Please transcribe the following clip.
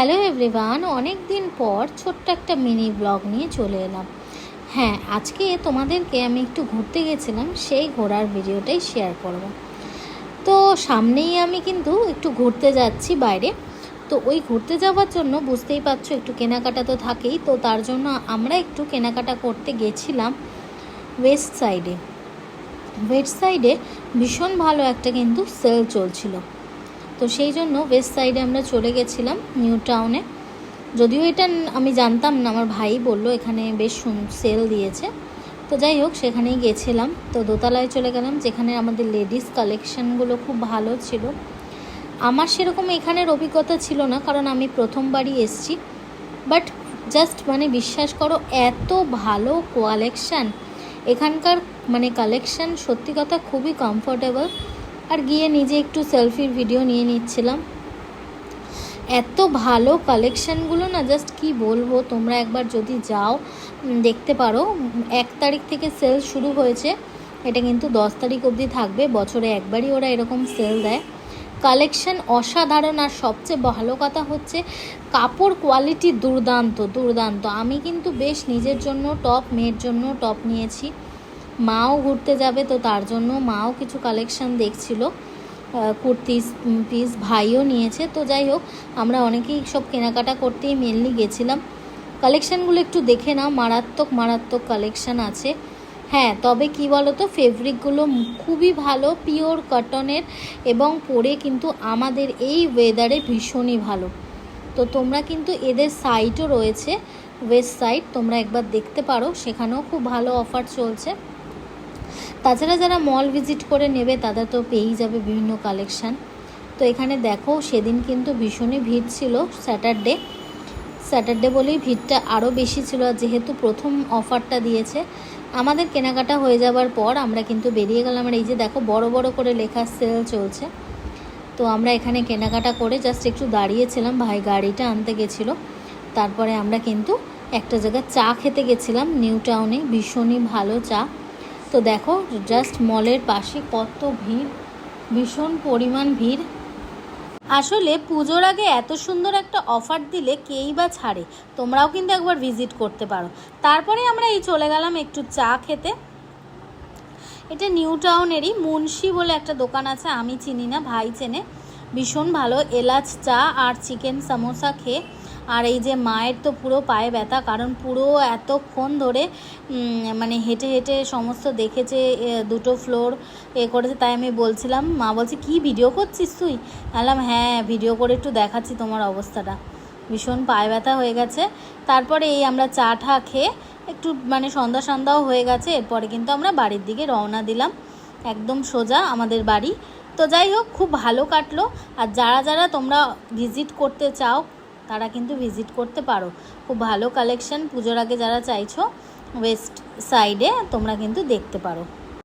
Hello everyone অনেক দিন পর ছোট্ট একটা মিনি ব্লগ নিয়ে চলে এলাম। হ্যাঁ আজকে তোমাদেরকে আমি একটু ঘুরতে গেছিলাম, সেই ঘোরার ভিডিওটাই শেয়ার করব। তো সামনেই আমি কিন্তু একটু ঘুরতে যাচ্ছি বাইরে। তো ওই ঘুরতে যাওয়ার জন্য বুঝতেই পারছ, একটু কেনাকাটা তো থাকেই। তো তার জন্য আমরা একটু কেনাকাটা করতে গেছিলাম ওয়েস্ট সাইডে ওয়েস্ট সাইডে ভীষণ ভালো একটা কিন্তু সেল চলছিল। তো সেই জন্য ওয়েস্ট সাইডে আমরা চলে গেছিলাম নিউ টাউনে যদিও এটা আমি জানতাম না, আমার ভাই বলল এখানে বেশ সেল দিয়েছে। তো যাই হোক, সেখানেই গেছিলাম। তো দোতলায় চলে গেলাম, যেখানে আমাদের লেডিস কালেকশানগুলো খুব ভালো ছিল। আমার সেরকম এখানের অভিজ্ঞতা ছিল না, কারণ আমি প্রথমবারই এসছি। বাট জাস্ট মানে বিশ্বাস করো, এত ভালো কালেকশান এখানকার মানে কালেকশান সত্যি কথা খুবই কমফোর্টেবল আর গিয়ে নিজে একটু সেলফির ভিডিও নিয়ে নিচ্ছিলাম। এত ভালো কালেকশানগুলো না জাস্ট কি বলব, তোমরা একবার যদি যাও দেখতে পারো। এক তারিখ থেকে সেল শুরু হয়েছে। এটা কিন্তু দশ তারিখ অবধি থাকবে, বছরে একবারই ওরা এরকম সেল দেয়। কালেকশন অসাধারণ আর সবচেয়ে ভালো কথা হচ্ছে, কাপড় কোয়ালিটি দুর্দান্ত দুর্দান্ত। আমি কিন্তু বেশ নিজের জন্য টপ মেয়ের জন্য টপ নিয়েছি। মাও ঘুরতে যাবে, তো তার জন্য মাও কিছু কালেকশন দেখছিল। কুর্তি পিস ভাইও নিয়েছে, তো যাই হোক, আমরা অনেকেই সব কেনাকাটা করতেই মেনলি গেছিলাম। কালেকশানগুলো একটু দেখে নাও, মারাত্মক মারাত্মক কালেকশান আছে। হ্যাঁ তবে কি বলো তো ফেব্রিকগুলো খুবই ভালো পিওর কটনের এবং পরে কিন্তু আমাদের এই ওয়েদারে ভীষণই ভালো। তো তোমরা কিন্তু এদের সাইটও রয়েছে ওয়েস্ট সাইড তোমরা একবার দেখতে পারো, সেখানেও খুব ভালো অফার চলছে। তাছাড়া যারা মল ভিজিট করে নেবে তারা তো পেয়েই যাবে বিভিন্ন কালেকশান তো এখানে দেখো, সেদিন কিন্তু ভীষণই ভিড় ছিল স্যাটারডে স্যাটারডে বলেই ভিড়টা আরও বেশি ছিল, আর যেহেতু প্রথম অফারটা দিয়েছে, আমাদের কেনাকাটা হয়ে যাওয়ার পর আমরা কিন্তু বেরিয়ে গেলাম। আর এই যে দেখো, বড় বড় করে লেখা সেল চলছে। তো আমরা এখানে কেনাকাটা করে জাস্ট একটু দাঁড়িয়েছিলাম, ভাই গাড়িটা আনতে গেছিল। তারপরে আমরা কিন্তু একটা জায়গায় চা খেতে গেছিলাম, নিউ টাউনে। ভীষণই ভালো চা। তো দেখো জাস্ট মলের পাশে কত ভিড়, ভীষণ পরিমাণ ভিড়। আসলে পুজোর আগে এত সুন্দর একটা অফার দিলে কেই বা ছাড়ে, তোমরাও কিন্তু একবার ভিজিট করতে পারো। তারপরে আমরা এই চলে গেলাম একটু চা খেতে। এটা নিউ টাউনেরই মুন্সি বলে একটা দোকান আছে, আমি চিনি না, ভাই চেনে। ভীষণ ভালো, এলাচ চা আর চিকেন সামোসা খেয়ে। আর এই যে মায়ের তো পুরো পায়ে ব্যথা, কারণ পুরো এতক্ষণ ধরে মানে হেঁটে হেঁটে সমস্ত দেখেছে দুটো ফ্লোর এ করেছে, তাই আমি বলছিলাম, মা বলছে, কি ভিডিও করছিস তুই? বললাম হ্যাঁ ভিডিও করে একটু দেখাচ্ছি তোমার অবস্থাটা। ভীষণ পায়ে ব্যথা হয়ে গেছে। তারপরে এই আমরা চা ঠা খেয়ে একটু মানে সন্ধ্যা সন্ধ্যাও হয়ে গেছে, এরপরে কিন্তু আমরা বাড়ির দিকে রওনা দিলাম। একদম সোজা আমাদের বাড়ি। তো যাই হোক, খুব ভালো কাটলো। আর যারা যারা তোমরা ভিজিট করতে চাও তারা কিন্তু ভিজিট করতে পারো। খুব ভালো কালেকশন পুজোর আগে যারা চাইছো ওয়েস্ট সাইডে তোমরা কিন্তু দেখতে পারো।